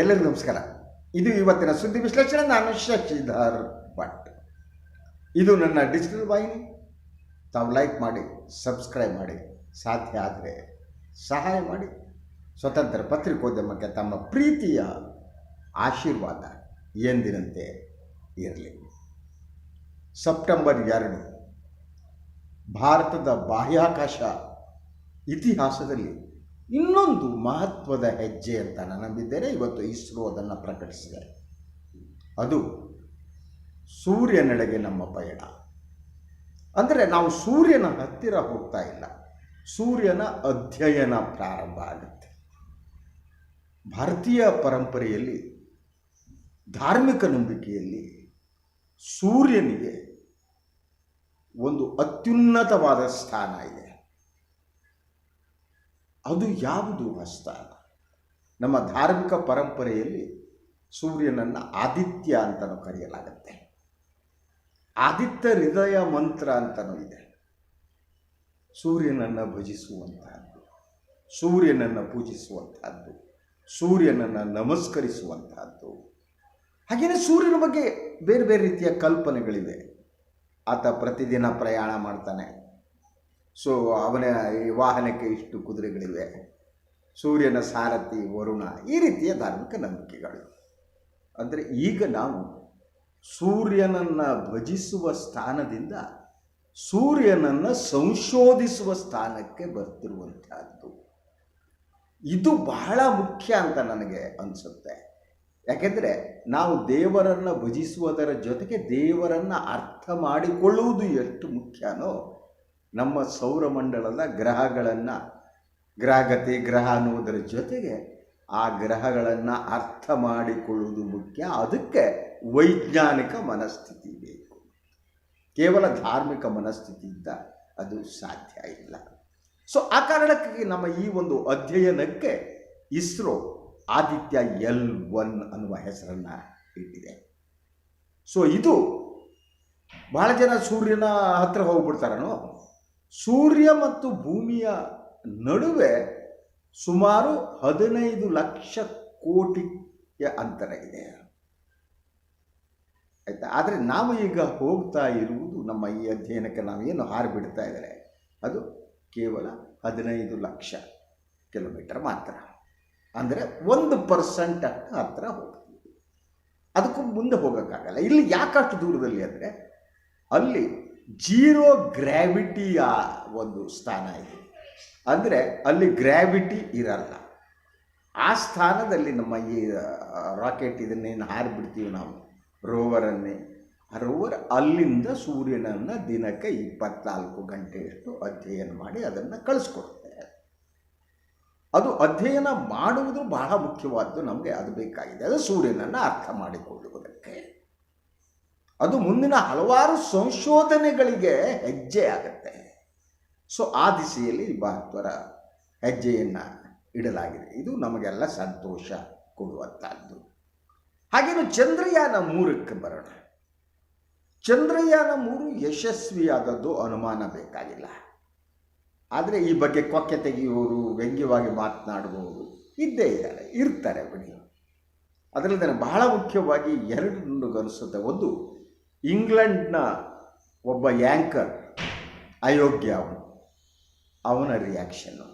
ಎಲ್ಲರಿಗೂ ನಮಸ್ಕಾರ. ಇದು ಇವತ್ತಿನ ಸುದ್ದಿ ವಿಶ್ಲೇಷಣೆ. ನಾನು ಶಶಿಧರ್ ಭಟ್. ಇದು ನನ್ನ ಡಿಜಿಟಲ್ ವಾಹಿನಿ. ತಾವು ಲೈಕ್ ಮಾಡಿ ಸಬ್ಸ್ಕ್ರೈಬ್ ಮಾಡಿ. ಸಾಧ್ಯ ಆದರೆ ಸಹಾಯ ಮಾಡಿ. ಸ್ವತಂತ್ರ ಪತ್ರಿಕೋದ್ಯಮಕ್ಕೆ ತಮ್ಮ ಪ್ರೀತಿಯ ಆಶೀರ್ವಾದ ಎಂದಿನಂತೆ ಇರಲಿ. ಸೆಪ್ಟೆಂಬರ್ ಎರಡು, ಭಾರತದ ಬಾಹ್ಯಾಕಾಶ ಇತಿಹಾಸದಲ್ಲಿ ಇನ್ನೊಂದು ಮಹತ್ವದ ಹೆಜ್ಜೆ ಅಂತ ನಾನು ನಂಬಿದ್ದೇನೆ. ಇವತ್ತು ಇಸ್ರೋ ಅದನ್ನು ಪ್ರಕಟಿಸಿದೆ. ಅದು ಸೂರ್ಯನೆಡೆಗೆ ನಮ್ಮ ಪಯಣ. ಅಂದರೆ ನಾವು ಸೂರ್ಯನ ಹತ್ತಿರ ಹೋಗ್ತಾ ಇಲ್ಲ. ಸೂರ್ಯನ ಅಧ್ಯಯನ ಪ್ರಾರಂಭ ಆಗುತ್ತೆ. ಭಾರತೀಯ ಪರಂಪರೆಯಲ್ಲಿ, ಧಾರ್ಮಿಕ ನಂಬಿಕೆಯಲ್ಲಿ ಸೂರ್ಯನಿಗೆ ಒಂದು ಅತ್ಯುನ್ನತವಾದ ಸ್ಥಾನ ಇದೆ. ಅದು ಯಾವುದು ಅಸ್ತ ನಮ್ಮ ಧಾರ್ಮಿಕ ಪರಂಪರೆಯಲ್ಲಿ ಸೂರ್ಯನನ್ನು ಆದಿತ್ಯ ಅಂತಲೂ ಕರೆಯಲಾಗುತ್ತೆ. ಆದಿತ್ಯ ಹೃದಯ ಮಂತ್ರ ಅಂತಲೂ ಇದೆ. ಸೂರ್ಯನನ್ನು ಭಜಿಸುವಂತಹದ್ದು, ಸೂರ್ಯನನ್ನು ಪೂಜಿಸುವಂತಹದ್ದು, ಸೂರ್ಯನನ್ನು ನಮಸ್ಕರಿಸುವಂತಹದ್ದು. ಹಾಗೆಯೇ ಸೂರ್ಯನ ಬಗ್ಗೆ ಬೇರೆ ಬೇರೆ ರೀತಿಯ ಕಲ್ಪನೆಗಳಿವೆ. ಆತ ಪ್ರತಿದಿನ ಪ್ರಯಾಣ ಮಾಡ್ತಾನೆ. ಸೊ ಅವನ ಈ ವಾಹನಕ್ಕೆ ಇಷ್ಟು ಕುದುರೆಗಳಿವೆ. ಸೂರ್ಯನ ಸಾರಥಿ, ವರುಣ, ಈ ರೀತಿಯ ಧಾರ್ಮಿಕ ನಂಬಿಕೆಗಳು. ಅಂದರೆ ಈಗ ನಾವು ಸೂರ್ಯನನ್ನು ಭಜಿಸುವ ಸ್ಥಾನದಿಂದ ಸೂರ್ಯನನ್ನು ಸಂಶೋಧಿಸುವ ಸ್ಥಾನಕ್ಕೆ ಬರ್ತಿರುವಂತಹದ್ದು. ಇದು ಬಹಳ ಮುಖ್ಯ ಅಂತ ನನಗೆ ಅನಿಸುತ್ತೆ. ಯಾಕೆಂದರೆ ನಾವು ದೇವರನ್ನು ಭಜಿಸುವುದರ ಜೊತೆಗೆ ದೇವರನ್ನು ಅರ್ಥ ಮಾಡಿಕೊಳ್ಳುವುದು ಎಷ್ಟು ಮುಖ್ಯನೋ ನಮ್ಮ ಸೌರಮಂಡಲದ ಗ್ರಹಗಳನ್ನು ಗ್ರಹಗತಿ, ಗ್ರಹ ಅನ್ನುವುದರ ಜೊತೆಗೆ ಆ ಗ್ರಹಗಳನ್ನು ಅರ್ಥ ಮಾಡಿಕೊಳ್ಳುವುದು ಮುಖ್ಯ. ಅದಕ್ಕೆ ವೈಜ್ಞಾನಿಕ ಮನಸ್ಥಿತಿ ಬೇಕು. ಕೇವಲ ಧಾರ್ಮಿಕ ಮನಸ್ಥಿತಿಯಿಂದ ಅದು ಸಾಧ್ಯ ಇಲ್ಲ. ಸೊ ಆ ಕಾರಣಕ್ಕಾಗಿ ನಮ್ಮ ಈ ಒಂದು ಅಧ್ಯಯನಕ್ಕೆ ಇಸ್ರೋ ಆದಿತ್ಯ ಎಲ್ ಒನ್ ಅನ್ನುವ ಹೆಸರನ್ನು ಇಟ್ಟಿದೆ. ಸೊ ಇದು ಬಹಳ ಜನ ಸೂರ್ಯನ ಹತ್ರ ಹೋಗ್ಬಿಡ್ತಾರನೋ? ಸೂರ್ಯ ಮತ್ತು ಭೂಮಿಯ ನಡುವೆ ಸುಮಾರು ಹದಿನೈದು ಲಕ್ಷ ಕೋಟಿಯ ಅಂತರ ಇದೆ. ಆಯಿತಾ? ಆದರೆ ನಾವು ಈಗ ಹೋಗ್ತಾ ಇರುವುದು ನಮ್ಮ ಈ ಅಧ್ಯಯನಕ್ಕೆ ನಾವೇನು ಹಾರು ಬಿಡ್ತಾ ಇದ್ದಾರೆ? ಅದು ಕೇವಲ ಹದಿನೈದು ಲಕ್ಷ ಕಿಲೋಮೀಟರ್ ಮಾತ್ರ. ಅಂದರೆ ಒಂದು ಪರ್ಸೆಂಟ್ ಹತ್ರ ಹೋಗ್ತೀವಿ ಅದಕ್ಕೂ ಮುಂದೆ ಹೋಗೋಕ್ಕಾಗಲ್ಲ. ಇಲ್ಲಿ ಯಾಕಷ್ಟು ದೂರದಲ್ಲಿ ಅಂದರೆ ಅಲ್ಲಿ ಜೀರೋ ಗ್ರ್ಯಾವಿಟಿಯ ಒಂದು ಸ್ಥಾನ ಇದೆ. ಅಂದರೆ ಅಲ್ಲಿ ಗ್ರಾವಿಟಿ ಇರಲ್ಲ. ಆ ಸ್ಥಾನದಲ್ಲಿ ನಮ್ಮ ಈ ರಾಕೆಟ್ ಇದನ್ನೇನು ಹಾರಿಬಿಡ್ತೀವಿ ನಾವು? ರೋವರನ್ನೇ. ಆ ರೋವರ್ ಅಲ್ಲಿಂದ ಸೂರ್ಯನನ್ನು ದಿನಕ್ಕೆ ಇಪ್ಪತ್ನಾಲ್ಕು ಗಂಟೆಯಷ್ಟು ಅಧ್ಯಯನ ಮಾಡಿ ಅದನ್ನು ಕಳಿಸ್ಕೊಡುತ್ತೆ. ಅದು ಅಧ್ಯಯನ ಮಾಡುವುದು ಬಹಳ ಮುಖ್ಯವಾದ್ದು ನಮಗೆ ಅದು ಬೇಕಾಗಿದೆ. ಅದು ಸೂರ್ಯನನ್ನು ಅರ್ಥ ಮಾಡಿಕೊಳ್ಳುವುದಕ್ಕೆ. ಅದು ಮುಂದಿನ ಹಲವಾರು ಸಂಶೋಧನೆಗಳಿಗೆ ಹೆಜ್ಜೆ ಆಗುತ್ತೆ. ಸೊ ಆ ದಿಸೆಯಲ್ಲಿ ಭಾರತವರ ಹೆಜ್ಜೆಯನ್ನು ಇಡಲಾಗಿದೆ. ಇದು ನಮಗೆಲ್ಲ ಸಂತೋಷ ಕೊಡುವಂಥದ್ದು ಹಾಗೇನು ಚಂದ್ರಯಾನ ಮೂರಕ್ಕೆ ಬರೋಣ. ಚಂದ್ರಯಾನ ಮೂರು ಯಶಸ್ವಿಯಾದದ್ದು ಅನುಮಾನ ಬೇಕಾಗಿಲ್ಲ. ಆದರೆ ಈ ಬಗ್ಗೆ ಕೊಕ್ಕೆ ತೆಗೆಯುವವರು, ವ್ಯಂಗ್ಯವಾಗಿ ಮಾತನಾಡುವವರು ಇದ್ದೇ ಇದ್ದಾರೆ, ಇರ್ತಾರೆ ಬಿಡಿ. ಅದರಿಂದ ಬಹಳ ಮುಖ್ಯವಾಗಿ ಎರಡು ನನಗನಿಸುತ್ತೆ ಒಂದು ಇಂಗ್ಲೆಂಡ್ನ ಒಬ್ಬ ಯಾಂಕರ್ ಅಯೋಗ್ಯ ಅವನು. ಅವನ ರಿಯಾಕ್ಷನ್ನು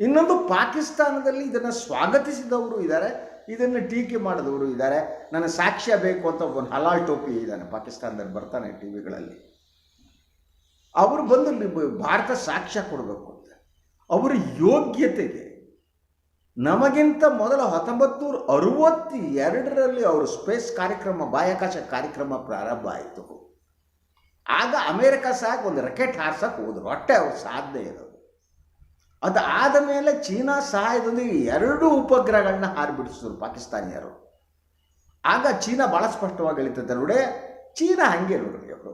ಇನ್ನೊಂದು ಪಾಕಿಸ್ತಾನದಲ್ಲಿ ಇದನ್ನು ಸ್ವಾಗತಿಸಿದವರು ಇದ್ದಾರೆ ಇದನ್ನು ಟೀಕೆ ಮಾಡಿದವರು ಇದ್ದಾರೆ ನನ್ನ ಸಾಕ್ಷ್ಯ ಬೇಕು ಅಂತ ಒಬ್ಬ ಹಲಾಲ್ ಟೋಪಿ ಇದ್ದಾನೆ ಪಾಕಿಸ್ತಾನದಲ್ಲಿ ಬರ್ತಾನೆ ಟಿ ವಿಗಳಲ್ಲಿ ಅವರು ಬಂದು ಭಾರತ ಸಾಕ್ಷ್ಯ ಕೊಡಬೇಕು ಅಂತ. ಅವರ ಯೋಗ್ಯತೆಗೆ ನಮಗಿಂತ ಮೊದಲ ಹತ್ತೊಂಬತ್ತು ನೂರ ಅರುವತ್ತ ಎರಡರಲ್ಲಿ ಅವರು ಸ್ಪೇಸ್ ಕಾರ್ಯಕ್ರಮ, ಬಾಹ್ಯಾಕಾಶ ಕಾರ್ಯಕ್ರಮ ಪ್ರಾರಂಭ ಆಯಿತು. ಆಗ ಅಮೇರಿಕ ಸಾಕು ಒಂದು ರಕೆಟ್ ಹಾರ್ಸಕ್ಕೆ ಹೋದರು. ಹೊಟ್ಟೆ ಅವ್ರ ಸಾಧ್ಯ ಇರೋದು ಅದಾದ ಮೇಲೆ ಚೀನಾ ಸಹಾಯದೊಂದಿಗೆ ಎರಡು ಉಪಗ್ರಹಗಳನ್ನ ಹಾರಿಬಿಡಿಸಿದ್ರು ಪಾಕಿಸ್ತಾನಿಯರು. ಆಗ ಚೀನಾ ಭಾಳ ಸ್ಪಷ್ಟವಾಗಿ ಹೇಳ್ತದೆ ನೋಡಿ ಚೀನಾ ಹಂಗೆ ನೋಡ್ರಿ ಅವರು.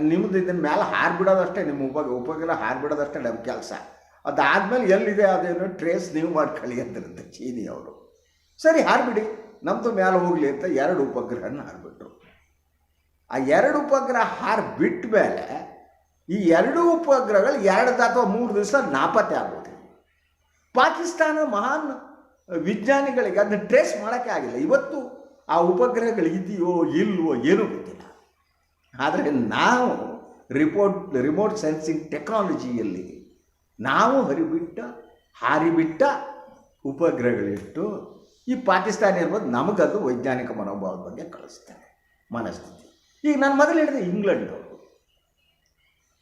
ನಿಮ್ಮದು ಇದನ್ನ ಮೇಲೆ ಹಾರಿಬಿಡೋದಷ್ಟೇ, ನಿಮ್ಮ ಉಪ ಉಪಗ್ರಹ ಹಾರಿಬಿಡೋದಷ್ಟೇ ನಮ್ಮ ಕೆಲಸ. ಅದಾದಮೇಲೆ ಎಲ್ಲಿದೆ ಅದೇನು ಟ್ರೇಸ್ ನೀವು ಮಾಡ್ಕೊಳ್ಳಿ ಅಂತಿರುತ್ತೆ ಚೀನಿಯವರು ಸರಿ, ಹಾರ್ಬಿಡಿ. ನಮ್ಮದು ಮೇಲೆ ಹೋಗಲಿ ಅಂತ ಎರಡು ಉಪಗ್ರಹನ ಹಾರಿಬಿಟ್ರು. ಆ ಎರಡು ಉಪಗ್ರಹ ಹಾರಿ ಬಿಟ್ಟ ಮೇಲೆ ಈ ಎರಡು ಉಪಗ್ರಹಗಳು ಎರಡು ಅಥವಾ ಮೂರು ದಿವಸ ನಾಪತ್ತೆ ಆಗುತ್ತೆ ಪಾಕಿಸ್ತಾನ ಮಹಾನ್ ವಿಜ್ಞಾನಿಗಳಿಗೆ ಅದನ್ನ ಟ್ರೇಸ್ ಮಾಡೋಕ್ಕೆ ಆಗಿಲ್ಲ. ಇವತ್ತು ಆ ಉಪಗ್ರಹಗಳು ಇದೆಯೋ ಇಲ್ವೋ ಏನೂ ಗೊತ್ತಿಲ್ಲ. ಆದರೆ ನಾವು ರಿಪೋರ್ಟ್ ರಿಮೋಟ್ ಸೆನ್ಸಿಂಗ್ ಟೆಕ್ನಾಲಜಿಯಲ್ಲಿ ನಾವು ಹರಿಬಿಟ್ಟ, ಹಾರಿಬಿಟ್ಟ ಉಪಗ್ರಹಗಳಿಟ್ಟು ಈ ಪಾಕಿಸ್ತಾನ ಇರ್ಬೋದು ನಮಗದು ವೈಜ್ಞಾನಿಕ ಮನೋಭಾವದ ಬಗ್ಗೆ ಕಳಿಸ್ತಾರೆ ಮನಸ್ಥಿತಿ. ಈಗ ನಾನು ಮೊದಲು ಹೇಳಿದೆ ಇಂಗ್ಲೆಂಡ್ ಅವರು.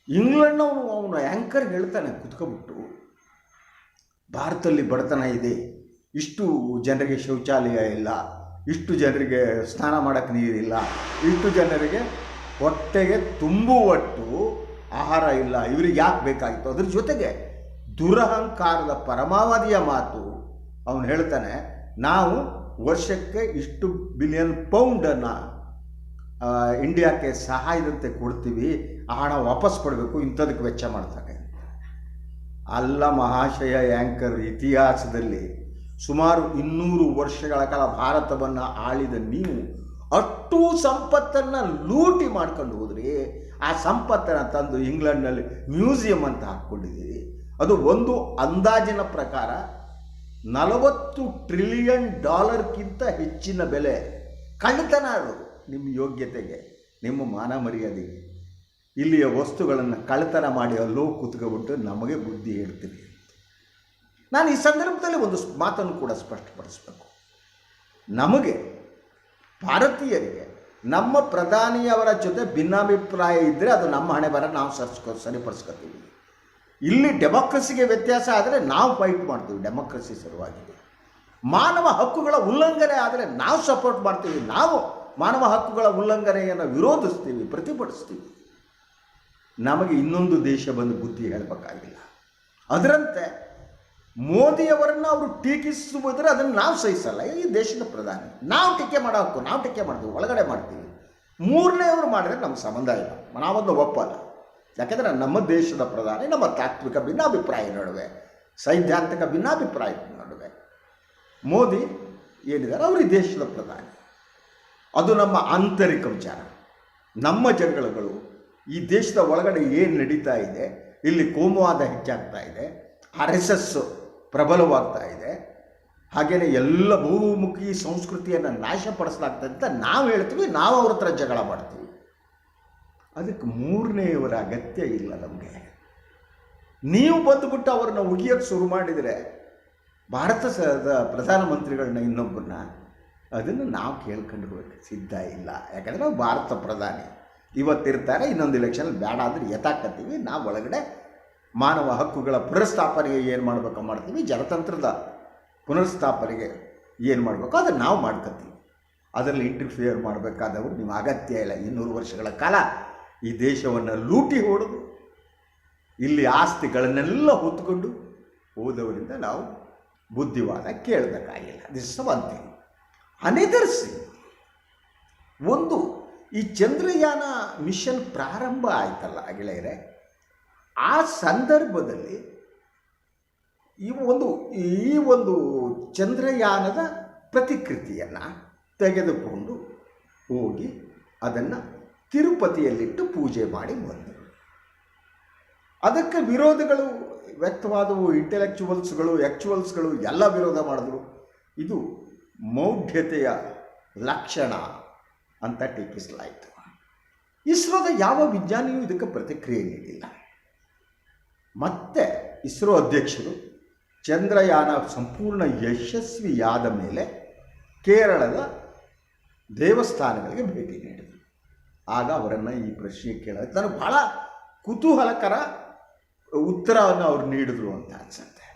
ಇಂಗ್ಲೆಂಡ್ನವನು ಅವನು ಆ್ಯಂಕರ್ ಹೇಳ್ತಾನೆ ಕುತ್ಕೊಬಿಟ್ಟು ಭಾರತದಲ್ಲಿ ಬಡತನ ಇದೆ, ಇಷ್ಟು ಜನರಿಗೆ ಶೌಚಾಲಯ ಇಲ್ಲ, ಇಷ್ಟು ಜನರಿಗೆ ಸ್ನಾನ ಮಾಡೋಕ್ಕೆ ನೀರಿಲ್ಲ ಇಷ್ಟು ಜನರಿಗೆ ಹೊಟ್ಟೆಗೆ ತುಂಬುವಟ್ಟು ಆಹಾರ ಇಲ್ಲ, ಇವ್ರಿಗೆ ಯಾಕೆ ಬೇಕಾಗಿತ್ತು? ಅದ್ರ ಜೊತೆಗೆ ದುರಹಂಕಾರದ ಪರಮಾವಧಿಯ ಮಾತು ಅವನು ಹೇಳ್ತಾನೆ, ನಾವು ವರ್ಷಕ್ಕೆ ಇಷ್ಟು ಬಿಲಿಯನ್ ಪೌಂಡನ್ನು ಇಂಡಿಯಾಕ್ಕೆ ಸಹಾಯದಂತೆ ಕೊಡ್ತೀವಿ, ಆ ಹಣ ವಾಪಸ್ ಕೊಡಬೇಕು, ಇಂಥದಕ್ಕೆ ವೆಚ್ಚ ಮಾಡ್ತಾರೆ ಅಲ್ಲ ಮಹಾಶಯ ಆ್ಯಂಕರ್ ಇತಿಹಾಸದಲ್ಲಿ ಸುಮಾರು ಇನ್ನೂರು ವರ್ಷಗಳ ಕಾಲ ಭಾರತವನ್ನು ಆಳಿದ ನೀವು ಅಷ್ಟು ಸಂಪತ್ತನ್ನು ಲೂಟಿ ಮಾಡ್ಕೊಂಡು ಹೋದ್ರಿ, ಆ ಸಂಪತ್ತನ್ನು ತಂದು ಇಂಗ್ಲೆಂಡ್ನಲ್ಲಿ ಮ್ಯೂಸಿಯಂ ಅಂತ ಹಾಕ್ಕೊಂಡಿದ್ದೀರಿ. ಅದು ಒಂದು ಅಂದಾಜಿನ ಪ್ರಕಾರ ನಲವತ್ತು ಟ್ರಿಲಿಯನ್ ಡಾಲರ್ಗಿಂತ ಹೆಚ್ಚಿನ ಬೆಲೆ. ಕಳ್ಳತನ ಅದು ನಿಮ್ಮ ಯೋಗ್ಯತೆಗೆ, ನಿಮ್ಮ ಮಾನ ಮರ್ಯಾದೆಗೆ. ಇಲ್ಲಿಯ ವಸ್ತುಗಳನ್ನು ಕಳ್ಳತನ ಮಾಡಿ ಅಲ್ಲೋ ಕುತ್ಕೊಬಿಟ್ಟು ನಮಗೆ ಬುದ್ಧಿ ಹೇಳ್ತೀರಿ ನಾನು ಈ ಸಂದರ್ಭದಲ್ಲಿ ಒಂದು ಮಾತನ್ನು ಕೂಡ ಸ್ಪಷ್ಟಪಡಿಸಬೇಕು. ನಮಗೆ ಭಾರತೀಯರಿಗೆ, ನಮ್ಮ ಪ್ರಧಾನಿಯವರ ಜೊತೆ ಭಿನ್ನಾಭಿಪ್ರಾಯ ಇದ್ದರೆ ಅದು ನಮ್ಮ ಹಣೆ ಬರ ನಾವು ಸರಿಸ್ಕೊ, ಸರಿಪಡಿಸ್ಕೊತೀವಿ. ಇಲ್ಲಿ ಡೆಮೋಕ್ರಸಿಗೆ ವ್ಯತ್ಯಾಸ ಆದರೆ ನಾವು ಫೈಟ್ ಮಾಡ್ತೀವಿ ಡೆಮೋಕ್ರಸಿ ಸಲುವಾಗಿ. ಮಾನವ ಹಕ್ಕುಗಳ ಉಲ್ಲಂಘನೆ ಆದರೆ ನಾವು ಸಪೋರ್ಟ್ ಮಾಡ್ತೀವಿ, ನಾವು ಮಾನವ ಹಕ್ಕುಗಳ ಉಲ್ಲಂಘನೆಯನ್ನು ವಿರೋಧಿಸ್ತೀವಿ, ಪ್ರತಿಭಟಿಸ್ತೀವಿ. ನಮಗೆ ಇನ್ನೊಂದು ದೇಶ ಬಂದು ಬುದ್ಧಿ ಹೇಳಬೇಕಾಗಿಲ್ಲ. ಅದರಂತೆ ಮೋದಿಯವರನ್ನು ಅವರು ಟೀಕಿಸುವುದ್ರೆ ಅದನ್ನು ನಾವು ಸಹಿಸಲ್ಲ. ಈ ದೇಶದ ಪ್ರಧಾನಿ. ನಾವು ಟೀಕೆ ಮಾಡೋ ಹಕ್ಕು, ನಾವು ಟೀಕೆ ಮಾಡ್ತೀವಿ, ಒಳಗಡೆ ಮಾಡ್ತೀವಿ. ಮೂರನೇ ಅವರು ಮಾಡಿದ್ರೆ ನಮ್ಗೆ ಸಂಬಂಧ ಇಲ್ಲ. ನಾವೊಂದು ಒಪ್ಪಲ್ಲ. ಯಾಕೆಂದರೆ ನಮ್ಮ ದೇಶದ ಪ್ರಧಾನಿ, ನಮ್ಮ ತಾತ್ವಿಕ ಭಿನ್ನಾಭಿಪ್ರಾಯ ನಡುವೆ, ಸೈದ್ಧಾಂತಿಕ ಭಿನ್ನಾಭಿಪ್ರಾಯ ನಡುವೆ. ಮೋದಿ ಏನಿದ್ದಾರೆ? ಅವರು ಈ ದೇಶದ ಪ್ರಧಾನಿ. ಅದು ನಮ್ಮ ಆಂತರಿಕ ವಿಚಾರ. ನಮ್ಮ ಜಗಳಗಳು ಈ ದೇಶದ ಒಳಗಡೆ ಏನು ನಡೀತಾ ಇದೆ, ಇಲ್ಲಿ ಕೋಮುವಾದ ಹೆಚ್ಚಾಗ್ತಾ ಇದೆ, ಆರ್ ಎಸ್ ಎಸ್ ಪ್ರಬಲವಾಗ್ತಾ ಇದೆ ಹಾಗೆಯೇ ಎಲ್ಲ ಬಹುಮುಖಿ ಸಂಸ್ಕೃತಿಯನ್ನು ನಾಶಪಡಿಸಲಾಗ್ತದೆ ಅಂತ ನಾವು ಹೇಳ್ತೀವಿ, ನಾವು ಅವ್ರ ಹತ್ರ ಜಗಳ ಮಾಡ್ತೀವಿ. ಅದಕ್ಕೆ ಮೂರನೆಯವರ ಅಗತ್ಯ ಇಲ್ಲ ನಮಗೆ. ನೀವು ಬಂದುಬಿಟ್ಟು ಅವ್ರನ್ನ ಉಗಿಯೋಕ್ಕೆ ಶುರು ಮಾಡಿದರೆ ಭಾರತ ಪ್ರಧಾನಮಂತ್ರಿಗಳನ್ನ ಇನ್ನೊಬ್ಬರನ್ನ ಅದನ್ನು ನಾವು ಕೇಳ್ಕೊಂಡಿರ್ಬೇಕು. ಸಿದ್ಧ ಇಲ್ಲ. ಯಾಕಂದರೆ ನಾವು ಭಾರತ ಪ್ರಧಾನಿ. ಇವತ್ತಿರ್ತಾರೆ, ಇನ್ನೊಂದು ಎಲೆಕ್ಷನ್ ಬೇಡ ಅಂದರೆ ಎತ್ತಾಕತ್ತೀವಿ ನಾವು ಒಳಗಡೆ ಮಾನವ ಹಕ್ಕುಗಳ ಪುನರ್ಸ್ಥಾಪನೆಗೆ ಏನು ಮಾಡಬೇಕು ಮಾಡ್ತೀವಿ. ಜನತಂತ್ರದ ಪುನರ್ಸ್ಥಾಪನೆಗೆ ಏನು ಮಾಡಬೇಕು ಅದನ್ನು ನಾವು ಮಾಡ್ಕೊತೀವಿ ಅದರಲ್ಲಿ ಇಂಟರ್ಫಿಯರ್ ಮಾಡಬೇಕಾದವರು ನೀವು ಅಗತ್ಯ ಇಲ್ಲ. ಇನ್ನೂರು ವರ್ಷಗಳ ಕಾಲ ಈ ದೇಶವನ್ನು ಲೂಟಿ ಹೊಡೆದು, ಇಲ್ಲಿ ಆಸ್ತಿಗಳನ್ನೆಲ್ಲ ಹೊತ್ತುಕೊಂಡು ಹೋದವರಿಂದ ನಾವು ಬುದ್ಧಿವಾದ ಕೇಳಬೇಕಾಗಿಲ್ಲ ದಿಸ್ ಒನ್ ಥಿಂಗ್ ಒಂದು, ಈ ಚಂದ್ರಯಾನ ಮಿಷನ್ ಪ್ರಾರಂಭ ಆಯ್ತಲ್ಲ ಗೆಳೆಯರೆ, ಆ ಸಂದರ್ಭದಲ್ಲಿ ಈ ಒಂದು ಈ ಒಂದು ಚಂದ್ರಯಾನದ ಪ್ರತಿಕೃತಿಯನ್ನು ತೆಗೆದುಕೊಂಡು ಹೋಗಿ ಅದನ್ನು ತಿರುಪತಿಯಲ್ಲಿಟ್ಟು ಪೂಜೆ ಮಾಡಿ ಬಂದರು ಅದಕ್ಕೆ ವಿರೋಧಗಳು ವ್ಯಕ್ತವಾದವು ಇಂಟೆಲೆಕ್ಚುವಲ್ಸ್ಗಳು ಆ್ಯಕ್ಚುವಲ್ಸ್ಗಳು ಎಲ್ಲ ವಿರೋಧ ಮಾಡಿದ್ರು. ಇದು ಮೌಢ್ಯತೆಯ ಲಕ್ಷಣ ಅಂತ ಟೀಕಿಸಲಾಯಿತು. ಇಸ್ರೋದ ಯಾವ ವಿಜ್ಞಾನಿಯೂ ಇದಕ್ಕೆ ಪ್ರತಿಕ್ರಿಯೆ ನೀಡಿಲ್ಲ. ಮತ್ತೆ ಇಸ್ರೋ ಅಧ್ಯಕ್ಷರು ಚಂದ್ರಯಾನ ಸಂಪೂರ್ಣ ಯಶಸ್ವಿಯಾದ ಮೇಲೆ ಕೇರಳದ ದೇವಸ್ಥಾನಗಳಿಗೆ ಭೇಟಿ ನೀಡಿದರು. ಆಗ ಅವರನ್ನು ಈ ಪ್ರಶ್ನೆ ಕೇಳೋದು ನಾನು ಬಹಳ ಕುತೂಹಲಕರ ಉತ್ತರವನ್ನು ಅವ್ರು ನೀಡಿದ್ರು ಅಂತ ಅನ್ಸುತ್ತೆ.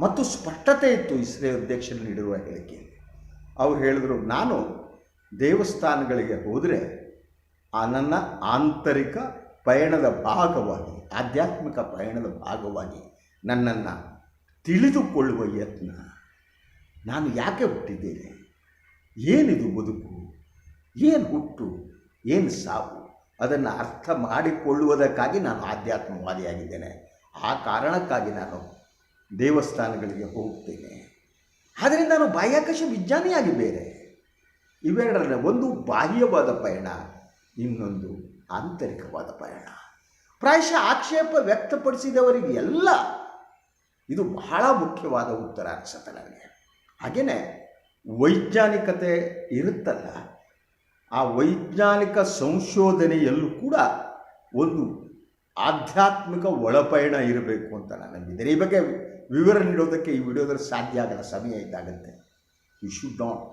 ಮತ್ತು ಸ್ಪಷ್ಟತೆ ಇತ್ತು ಇಸ್ರೇ ಅಧ್ಯಕ್ಷರು ನೀಡಿರುವ ಹೇಳಿಕೆಯಲ್ಲಿ ಅವ್ರು ಹೇಳಿದ್ರು, ನಾನು ದೇವಸ್ಥಾನಗಳಿಗೆ ಹೋದರೆ ಆ ನನ್ನ ಆಂತರಿಕ ಪಯಣದ ಭಾಗವಾಗಿ, ಆಧ್ಯಾತ್ಮಿಕ ಪಯಣದ ಭಾಗವಾಗಿ ನನ್ನನ್ನು ತಿಳಿದುಕೊಳ್ಳುವ ಯತ್ನ ನಾನು ಯಾಕೆ ಹುಟ್ಟಿದ್ದೇನೆ? ಏನಿದು ಬದುಕು? ಏನು ಹುಟ್ಟು? ಏನು ಸಾವು ಅದನ್ನು ಅರ್ಥ ಮಾಡಿಕೊಳ್ಳುವುದಕ್ಕಾಗಿ ನಾನು ಆಧ್ಯಾತ್ಮವಾದಿಯಾಗಿದ್ದೇನೆ. ಆ ಕಾರಣಕ್ಕಾಗಿ ನಾನು ದೇವಸ್ಥಾನಗಳಿಗೆ ಹೋಗ್ತೇನೆ. ಆದರೆ ನಾನು ಬಾಹ್ಯಾಕಾಶ ವಿಜ್ಞಾನಿಯಾಗಿ ಬೇರೆ. ಇವೆರಡರ ಒಂದು ಬಾಹ್ಯವಾದ ಪಯಣ, ಇನ್ನೊಂದು ಆಂತರಿಕವಾದ ಪಯಣ. ಪ್ರಾಯಶಃ ಆಕ್ಷೇಪ ವ್ಯಕ್ತಪಡಿಸಿದವರಿಗೆ ಎಲ್ಲ ಇದು ಬಹಳ ಮುಖ್ಯವಾದ ಉತ್ತರ ಅನಿಸುತ್ತೆ ನನಗೆ. ಹಾಗೆಯೇ ವೈಜ್ಞಾನಿಕತೆ ಇರುತ್ತಲ್ಲ ಆ ವೈಜ್ಞಾನಿಕ ಸಂಶೋಧನೆಯಲ್ಲೂ ಕೂಡ ಒಂದು ಆಧ್ಯಾತ್ಮಿಕ ಒಳಪಯಣ ಇರಬೇಕು ಅಂತ ನಾನು ನಂಬಿದ್ದೇನೆ ಈ ಬಗ್ಗೆ ವಿವರ ನೀಡೋದಕ್ಕೆ ಈ ವಿಡಿಯೋದಲ್ಲಿ ಸಾಧ್ಯ ಆಗಲ್ಲ, ಸಮಯ ಇದ್ದಾಗಂತೆ. ಯು ಶುಡ್ ನಾಟ್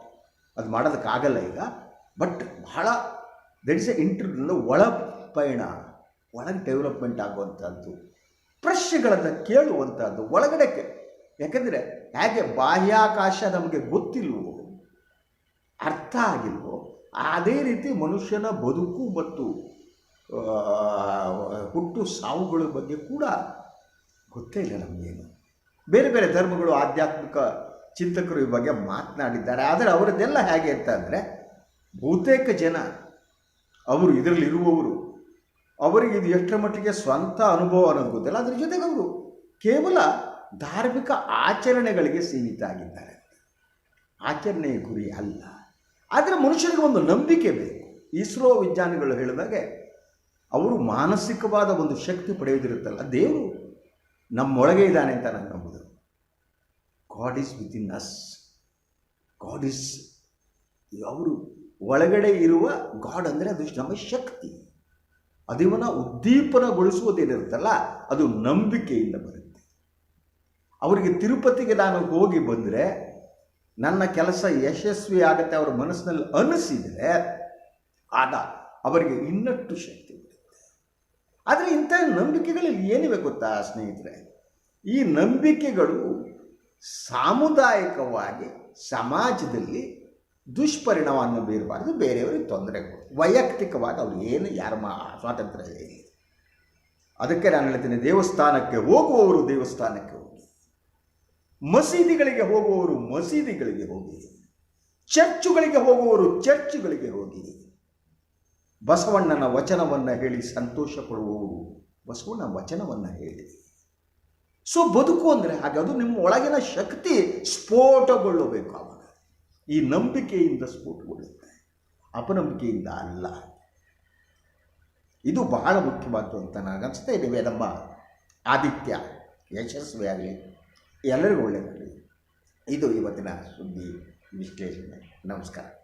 ಅದು ಮಾಡೋದಕ್ಕಾಗಲ್ಲ ಈಗ. ಬಟ್ ಬಹಳ ದಟ್ ಇಸ್ ಎ ಇಂಟರ್ವ್ಯೂನ ಒಳ ಪಯಣ ಒಳಗೆ ಡೆವಲಪ್ಮೆಂಟ್ ಆಗುವಂಥದ್ದು ಪ್ರಶ್ನೆಗಳನ್ನು ಕೇಳುವಂಥದ್ದು ಒಳಗಡೆ ಯಾಕಂದರೆ ಹೇಗೆ ಬಾಹ್ಯಾಕಾಶ ನಮಗೆ ಗೊತ್ತಿಲ್ಲವೋ ಅರ್ಥ ಆಗಿಲ್ವೋ ಅದೇ ರೀತಿ ಮನುಷ್ಯನ ಬದುಕು ಮತ್ತು ಹುಟ್ಟು ಸಾವುಗಳ ಬಗ್ಗೆ ಕೂಡ ಗೊತ್ತೇ ಇಲ್ಲ ನಮಗೇನು. ಬೇರೆ ಬೇರೆ ಧರ್ಮಗಳು, ಆಧ್ಯಾತ್ಮಿಕ ಚಿಂತಕರು ಈ ಬಗ್ಗೆ ಮಾತನಾಡಿದ್ದಾರೆ. ಆದರೆ ಅವರದ್ದೆಲ್ಲ ಹೇಗೆ ಅಂತ ಅಂದರೆ, ಬಹುತೇಕ ಜನ ಅವರು ಇದರಲ್ಲಿ ಇರುವವರು, ಅವರಿಗೆ ಇದು ಎಷ್ಟರ ಮಟ್ಟಿಗೆ ಸ್ವಂತ ಅನುಭವ ಅನ್ನೋದು ಗೊತ್ತಿಲ್ಲ. ಅದ್ರ ಜೊತೆಗೆ ಅವರು ಕೇವಲ ಧಾರ್ಮಿಕ ಆಚರಣೆಗಳಿಗೆ ಸೀಮಿತ ಆಗಿದ್ದಾರೆ ಆಚರಣೆಯ ಗುರಿ ಅಲ್ಲ. ಆದರೆ ಮನುಷ್ಯನಿಗೆ ಒಂದು ನಂಬಿಕೆ ಬೇಕು. ಇಸ್ರೋ ವಿಜ್ಞಾನಿಗಳು ಹೇಳಿದಾಗೆ ಅವರು ಮಾನಸಿಕವಾದ ಒಂದು ಶಕ್ತಿ ಪಡೆಯೋದಿರುತ್ತಲ್ಲ ದೇವರು ನಮ್ಮೊಳಗೆ ಇದ್ದಾನೆ ಅಂತ ನಾನು ನಂಬುದು. God is within us God is ಅವರು ಒಳಗಡೆ ಇರುವ ಗಾಡ್ ಅಂದರೆ ಅದು ನಮ್ಮ ಶಕ್ತಿ. ಅದನ್ನು ಉದ್ದೀಪನಗೊಳಿಸುವುದೇನಿರುತ್ತಲ್ಲ, ಅದು ನಂಬಿಕೆಯಿಂದ ಬರುತ್ತೆ. ಅವರಿಗೆ ತಿರುಪತಿಗೆ ನಾನು ಹೋಗಿ ಬಂದರೆ ನನ್ನ ಕೆಲಸ ಯಶಸ್ವಿ ಆಗುತ್ತೆ ಅವರ ಮನಸ್ಸಿನಲ್ಲಿ ಅನಿಸಿದರೆ ಆಗ ಅವರಿಗೆ ಇನ್ನಷ್ಟು ಶಕ್ತಿ ಬರುತ್ತೆ. ಆದರೆ ಇಂಥ ನಂಬಿಕೆಗಳಲ್ಲಿ ಏನಿವೆ ಗೊತ್ತಾ ಸ್ನೇಹಿತರೆ? ಈ ನಂಬಿಕೆಗಳು ಸಾಮುದಾಯಿಕವಾಗಿ ಸಮಾಜದಲ್ಲಿ ದುಷ್ಪರಿಣಾಮವನ್ನು ಬೀರಬಾರ್ದು, ಬೇರೆಯವರಿಗೆ ತೊಂದರೆ ಕೊಡು ವೈಯಕ್ತಿಕವಾಗಿ ಅವ್ರು ಏನು ಯಾರ ಸ್ವಾತಂತ್ರ್ಯ ಹೇಳಿ ಅದಕ್ಕೆ ನಾನು ಹೇಳ್ತೀನಿ, ದೇವಸ್ಥಾನಕ್ಕೆ ಹೋಗುವವರು ದೇವಸ್ಥಾನಕ್ಕೆ ಹೋಗಿ. ಮಸೀದಿಗಳಿಗೆ ಹೋಗುವವರು ಮಸೀದಿಗಳಿಗೆ ಹೋಗಿ, ಚರ್ಚುಗಳಿಗೆ ಹೋಗುವವರು ಚರ್ಚುಗಳಿಗೆ ಹೋಗಿ. ಬಸವಣ್ಣನ ವಚನವನ್ನು ಹೇಳಿ ಸಂತೋಷ ಪಡುವವರು ಬಸವಣ್ಣ ವಚನವನ್ನು ಹೇಳಿ. ಸೊ ಬದುಕು ಅಂದರೆ ಹಾಗೆ, ಅದು ನಿಮ್ಮ ಒಳಗಿನ ಶಕ್ತಿ ಸ್ಫೋಟಗೊಳ್ಳಬೇಕು ಆವಾಗ. ಈ ನಂಬಿಕೆಯಿಂದ ಸ್ಫೋಟಗೊಳ್ಳುತ್ತೆ. ಅಪನಂಬಿಕೆಯಿಂದ ಅಲ್ಲ. ಇದು ಬಹಳ ಮುಖ್ಯವಾದ್ದು ಅಂತ ನನಗನ್ಸುತ್ತೆ. ಇದೆ ವೇದಮ್ಮ ಆದಿತ್ಯ ಯಶಸ್ವಿಯಾಗಲಿ. ಎಲ್ಲರಿಗೂ ಒಳ್ಳೆಯದಾಗಲಿ. ಇದು ಇವತ್ತಿನ ಸುದ್ದಿ ವಿಶ್ಲೇಷಣೆ. ನಮಸ್ಕಾರ.